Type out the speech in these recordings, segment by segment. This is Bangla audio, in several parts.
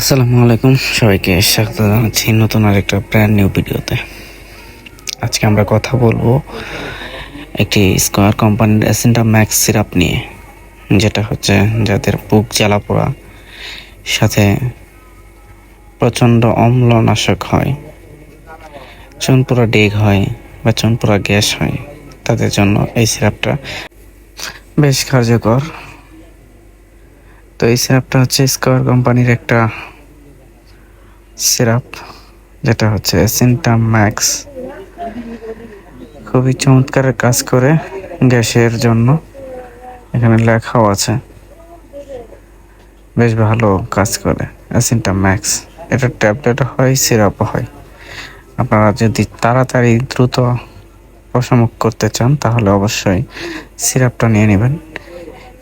আসসালামু আলাইকুম। সবাইকে স্বাগত জানাচ্ছি নতুন আরেকটা ব্র্যান্ড নিউ ভিডিওতে আজকে আমরা কথা বলব একটি স্কোয়ার কোম্পানির অ্যাসেন্টা ম্যাক্স সিরাপ নিয়ে, যেটা হচ্ছে যাদের বুক জ্বালা পোড়া, সাথে প্রচণ্ড অম্লনাশক হয় চুন চুনপুরা ডেগ হয় বা চুন চুনপুরা গ্যাস হয়, তাদের জন্য এই সিরাপটা বেশ কার্যকর। তো এই সিরাপটা হচ্ছে স্কোয়ার কোম্পানির একটা সিরাপ, যেটা হচ্ছে এসেন্টা ম্যাক্স খুবই চমৎকার কাজ করে গ্যাসের জন্য। এখানে লেখাও আছে। বেশ ভালো কাজ করে এসেন্টা ম্যাক্স এটা ট্যাবলেট হয়, সিরাপ হয়। আপনারা যদি তাড়াতাড়ি দ্রুত প্রশমক করতে চান, তাহলে অবশ্যই সিরাপটা নিয়ে নেবেন।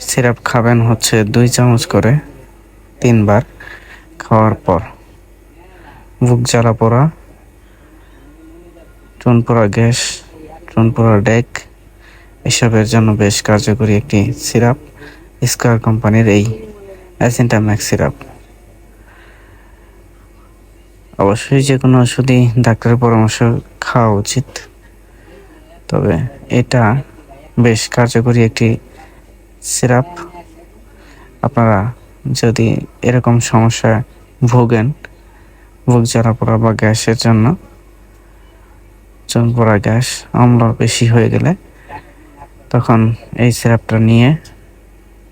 সিরাপ খাবেন হচ্ছে দুই চামচ করে তিনবার খাওয়ার পর। বুক জ্বালা পোড়া চুনপোড়া গ্যাস চুনপোড়া ডেক, এসবের জন্য বেশ কার্যকরী একটি সিরাপ স্কার কোম্পানির এই অ্যাসেন্টাম্যাক্স সিরাপ। অবশ্যই যে কোনো ওষুধই ডাক্তারের পরামর্শ খাওয়া উচিত, তবে এটা বেশ কার্যকরী একটি সিরাপ। আপনারা যদি এরকম সমস্যায় ভোগেন বুক জ্বালা পোড়া বা গ্যাসের জন্য চুন পোড়া গ্যাস অম্ল বেশি হয়ে গেলে তখন এই সিরাপটা নিয়ে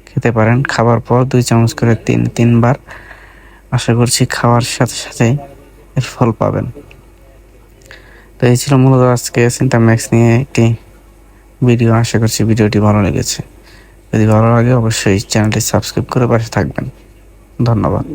খেতে পারেন। খাবার পর দুই চামচ করে তিন, তিনবার আশা করছি খাওয়ার সাথে সাথেই এর ফল পাবেন। তো এই ছিল মূলত আজকে সিন্টাম্যাক্স নিয়ে একটি ভিডিও। আশা করছি ভিডিওটি ভালো লেগেছে। যদি ভালো লাগে অবশ্যই চ্যানেলটি সাবস্ক্রাইব করে পাশে থাকবেন। ধন্যবাদ।